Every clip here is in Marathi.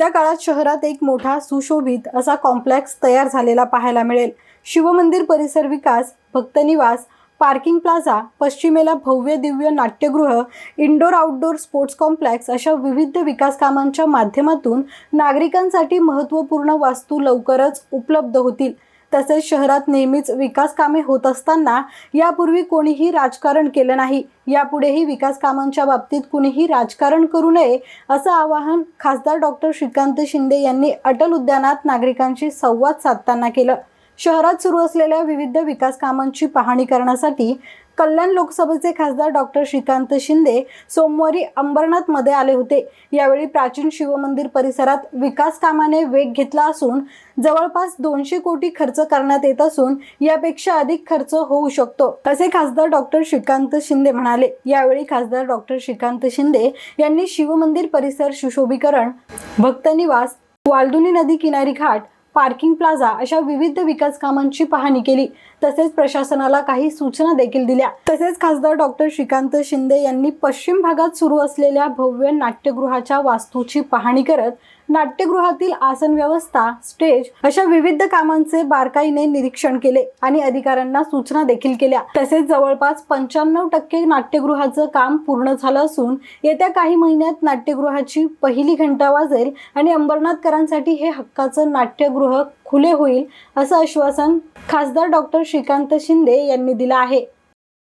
थोड्याच शहरात एक मोठा सुशोभित असा कॉम्प्लेक्स तयार झालेला पाहायला मिळेल. शिवमंदिर परिसर विकास भक्तनिवास पार्किंग प्लाझा पश्चिमेला भव्य दिव्य नाट्यगृह इंडोर आउटडोर स्पोर्ट्स कॉम्प्लेक्स अशा विविध विकास कामांच्या माध्यमातून नागरिकांसाठी महत्त्वपूर्ण वास्तू लवकरच उपलब्ध होतील. तसेच शहरात नेहमीच विकास कामे होत असताना यापूर्वी कोणीही राजकारण केलं नाही. यापुढेही विकास कामांच्या बाबतीत कुणीही राजकारण करू नये असं आवाहन खासदार डॉक्टर श्रीकांत शिंदे यांनी अटल उद्यानात नागरिकांशी संवाद साधताना केलं. शहरात सुरू असलेल्या विविध विकास कामांची पाहणी करण्यासाठी कल्याण लोकसभेचे खासदार डॉक्टर श्रीकांत शिंदे सोमवारी अंबरनाथमध्ये आले होते. यावेळी प्राचीन शिवमंदिर परिसरात विकास कामाने वेग घेतला असून जवळपास दोनशे कोटी खर्च करण्यात येत असून यापेक्षा अधिक खर्च होऊ शकतो असे खासदार डॉक्टर श्रीकांत शिंदे म्हणाले. यावेळी खासदार डॉक्टर श्रीकांत शिंदे यांनी शिवमंदिर परिसर सुशोभीकरण भक्तनिवास वालदुनी नदी किनारी घाट पार्किंग प्लाझा अशा विविध विकास कामांची पाहणी केली. तसेच प्रशासनाला काही सूचना देखील दिल्या. तसेच खासदार डॉक्टर श्रीकांत शिंदे यांनी पश्चिम भागात सुरू असलेल्या भव्य नाट्यगृहाच्या वास्तूची पाहणी करत नाट्यगृहातील आसन व्यवस्था स्टेज अशा विविध कामांचे बारकाईने निरीक्षण केले आणि अधिकाऱ्यांना सूचना देखील केल्या. तसेच जवळपास पंच्याण्णव टक्के नाट्यगृहाचं काम पूर्ण झालं असून येत्या काही महिन्यात नाट्यगृहाची पहिली घंटा वाजेल आणि अंबरनाथकरांसाठी हे हक्काचं नाट्यगृह खुले होईल असं आश्वासन खासदार डॉक्टर श्रीकांत शिंदे यांनी दिलं आहे.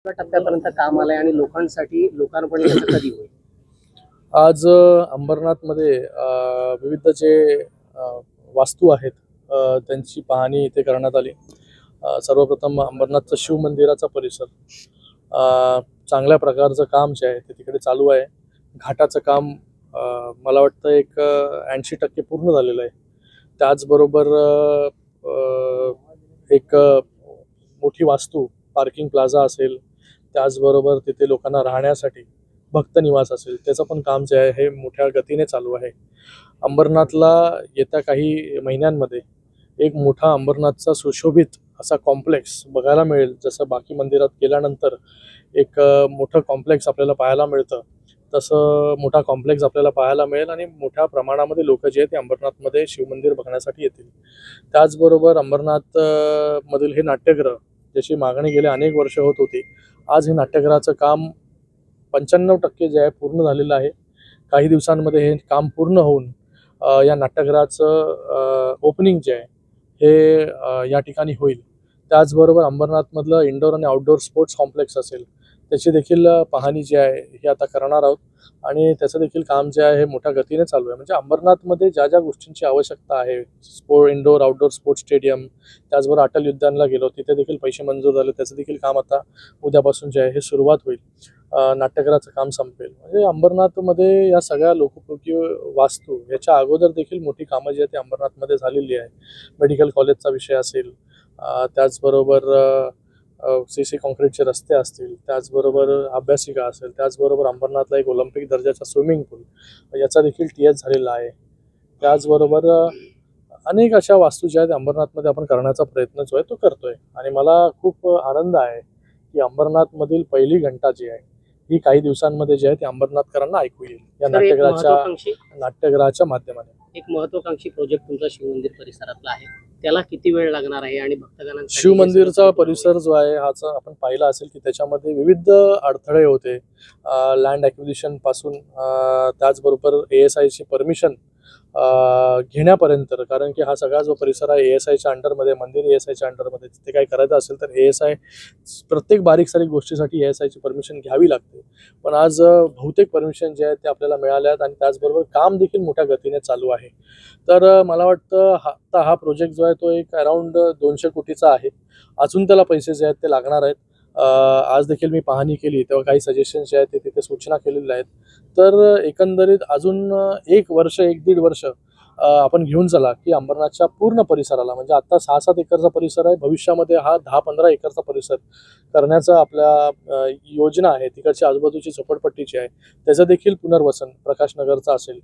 टप्प्यापर्यंत काम आलंय आणि लोकांसाठी लोकार्पण कधी होईल? आज अंबरनाथमध्ये विविध जे वास्तू आहेत त्यांची पाहणी इथे करण्यात आली. सर्वप्रथम अंबरनाथचं शिव मंदिराचा परिसर. चांगल्या प्रकारचं काम जे आहे ते तिकडे चालू आहे. घाटाचं काम मला वाटतं एक ऐंशी टक्के पूर्ण झालेलं आहे. त्याचबरोबर एक मोठी वास्तू पार्किंग प्लाझा असेल त्याचबरोबर तिथे लोकांना राहण्यासाठी भक्त निवास असेल त्याचं पण काम जे आहे हे मोठ्या गतीने चालू आहे. अंबरनाथला येत्या काही महिन्यांमध्ये एक मोठा अंबरनाथचा सुशोभित असा कॉम्प्लेक्स बघायला मिळेल. जसं बाकी मंदिरात गेल्यानंतर एक मोठं कॉम्प्लेक्स आपल्याला पाहायला मिळतं. तसं मोठा कॉम्प्लेक्स आपल्याला पाहायला मिळेल आणि मोठ्या प्रमाणामध्ये लोक जे आहेत ते अंबरनाथमध्ये शिवमंदिर बघण्यासाठी येतील. त्याचबरोबर अंबरनाथ मधील हे नाट्यगृह ज्याची मागणी गेले अनेक वर्ष होत होती आज हे नाट्यगृहाचं काम पंच्याण्णव टक्के जे आहे पूर्ण झालेलं आहे. काही दिवसांमध्ये हे काम पूर्ण होऊन या नाट्यगृहाचं ओपनिंग जे आहे हे या ठिकाणी होईल. त्याचबरोबर अंबरनाथमधलं इंडोर आणि आउटडोर स्पोर्ट्स कॉम्प्लेक्स असेल त्याची देखील पाहणी जी आहे ही आता करणार आहोत. आणि त्याचं देखील काम जे आहे हे मोठ्या गतीने चालू आहे. म्हणजे अंबरनाथमध्ये ज्या ज्या गोष्टींची आवश्यकता आहे sport indoor outdoor sports stadium त्याचबरोबर अटल उद्यानला गेलो तिथे देखील पैसे मंजूर झाले त्याचं देखील काम आता उद्यापासून जे आहे हे सुरुवात होईल. नाट्यकराचं काम संपेल. म्हणजे अंबरनाथमध्ये या सगळ्या लोकोपयोगी वास्तू याच्या अगोदर देखील मोठी कामं जी आहेत ती अंबरनाथमध्ये झालेली आहे मेडिकल कॉलेजचा विषय असेल त्याचबरोबर सी सी कॉन्क्रीटचे रस्ते असतील त्याचबरोबर अभ्यासिका असेल त्याचबरोबर अंबरनाथला एक ऑलिम्पिक दर्जाचा स्विमिंग पूल याचा देखील टी एच झालेला आहे. त्याचबरोबर अनेक अशा वास्तू ज्या आहेत अंबरनाथमध्ये आपण करण्याचा प्रयत्न जो आहे तो करतोय. आणि मला खूप आनंद आहे की अंबरनाथमधील पहिली घंटा जी आहे ही काही दिवसांमध्ये जी आहे ती अंबरनाथकरांना ऐकू येईल. या नाट्यगृहाच्या नाट्यगृहाच्या माध्यमाने एक महत्वाकांक्षी प्रोजेक्ट तुमचा शिवमंदिर परिसरातला आहे. त्याला किती वेळ लागणार आहे आणि भक्तगणांसाठी शिव मंदिरचा हे परिसर जो आहे हाचा आपण पाहिला असेल की त्याच्यामध्ये विविध अडथळे होते. लँड ॲक्विजिशनपासून त्याचबरोबर ए एस आयची परमिशन घेण्यापर्यंत. कारण की हा सगळा जो परिसर आहे ए एस आयच्या अंडरमध्ये मंदिर ए एस आयच्या अंडरमध्ये तिथे काही करायचं असेल तर ए एस आय प्रत्येक बारीक सारीक गोष्टीसाठी ए एस आयची परमिशन घ्यावी लागते. पण आज बहुतेक परमिशन जे आहेत ते आपल्याला मिळाल्या आहेत आणि त्याचबरोबर काम देखील मोठ्या गतीने चालू आहे. तर मला वाटतं हा आता हा प्रोजेक्ट जो आहे तो एक अराउंड दोनशे कोटीचा आहे. अजून त्याला पैसे जे आहेत ते लागणार आहेत. आज देखील मी पाहणी केली तेव्हा काही सजेशन्स जे आहेत ते तिथे सूचना केलेल्या आहेत. तर एकंदरीत अजून एक वर्ष एक दीड वर्ष आपण घेऊन चला की अंबरनाथच्या पूर्ण परिसराला म्हणजे आता सहा सात एकरचा परिसर आहे भविष्यामध्ये हा दहा पंधरा एकरचा परिसर करण्याचा आपल्या योजना आहे तिकडची आजूबाजूची झोपडपट्टीची आहे त्याचं देखील पुनर्वसन प्रकाशनगरचं असेल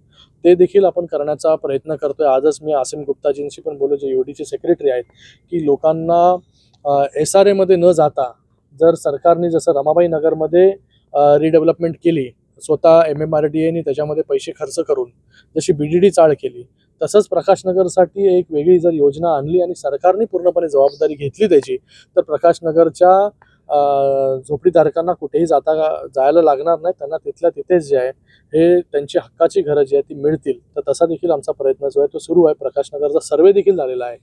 ते देखील आपण करण्याचा प्रयत्न करतोय. आजच मी आसिम गुप्ताजींशी पण बोललो जे ईडीचे सेक्रेटरी आहेत की लोकांना एस आर एमध्ये न जाता जर सरकारने जसं रमाबाई नगरमध्ये रिडेव्हलपमेंट केली स्वतः एम एम आर डी एने त्याच्यामध्ये पैसे खर्च करून जशी बी डी डी चाळ केली तसंच प्रकाशनगरसाठी एक वेगळी जर योजना आणली आणि सरकारने पूर्णपणे जबाबदारी घेतली त्याची तर प्रकाशनगरच्या झोपडीधारकांना कुठेही जाता जायला लागणार नाही. त्यांना तिथल्या तिथेच जे आहे हे त्यांची हक्काची घरं जी आहे ती मिळतील. तर तसा देखील आमचा प्रयत्न जो आहे तो सुरू आहे. प्रकाशनगरचा सर्वे देखील झालेला आहे.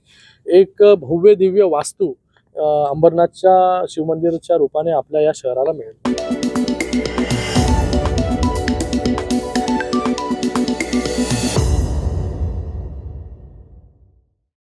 एक भव्य दिव्य वास्तू अंबरनाथच्या शिवमंदिरच्या रूपाने आपल्या या शहराला मिळेल.